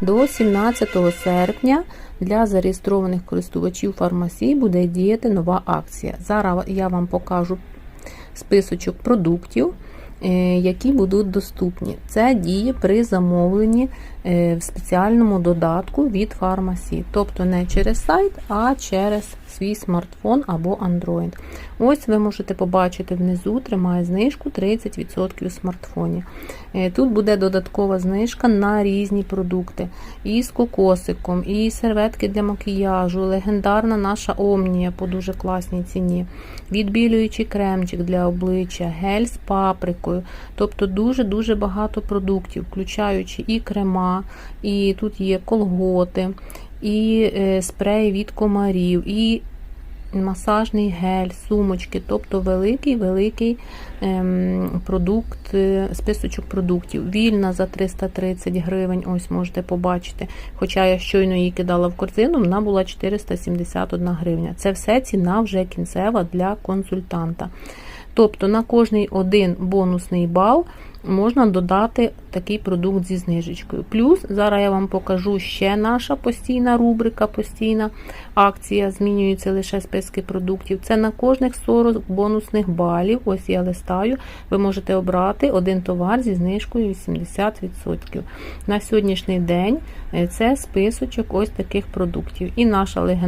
До 17 серпня для зареєстрованих користувачів фармасії буде діяти нова акція. Зараз я вам покажу списочок продуктів, які будуть доступні. Це діє при замовленні е, в спеціальному додатку від фармасії, тобто не через сайт, а через свій смартфон або Android. Ось ви можете побачити внизу, тримає знижку 30% в смартфоні. Е, Тут буде додаткова знижка на різні продукти. І з кокосиком, і серветки для макіяжу, легендарна наша Омнія по дуже класній ціні, відбілюючий кремчик для обличчя, гель з паприкою. Тобто дуже-дуже багато продуктів, включаючи і крема, і тут є колготи, і е, спрей від комарів, і масажний гель, сумочки, тобто великий-великий ем, продукт, е, списочок продуктів. Вільна за 330 гривень, ось можете побачити. Хоча я щойно її кидала в корзину, вона була 471 гривня. Це все ціна вже кінцева для консультанта. Тобто на кожний один бонусний бал можна додати такий продукт зі знижечкою. Плюс зараз я вам покажу ще наша постійна рубрика, постійна акція. Змінюються лише списки продуктів. Це на кожних 40 бонусних балів. Ось я листаю. Ви можете обрати один товар зі знижкою 80%. На сьогоднішній день е, це списочок ось таких продуктів. І наша легендарна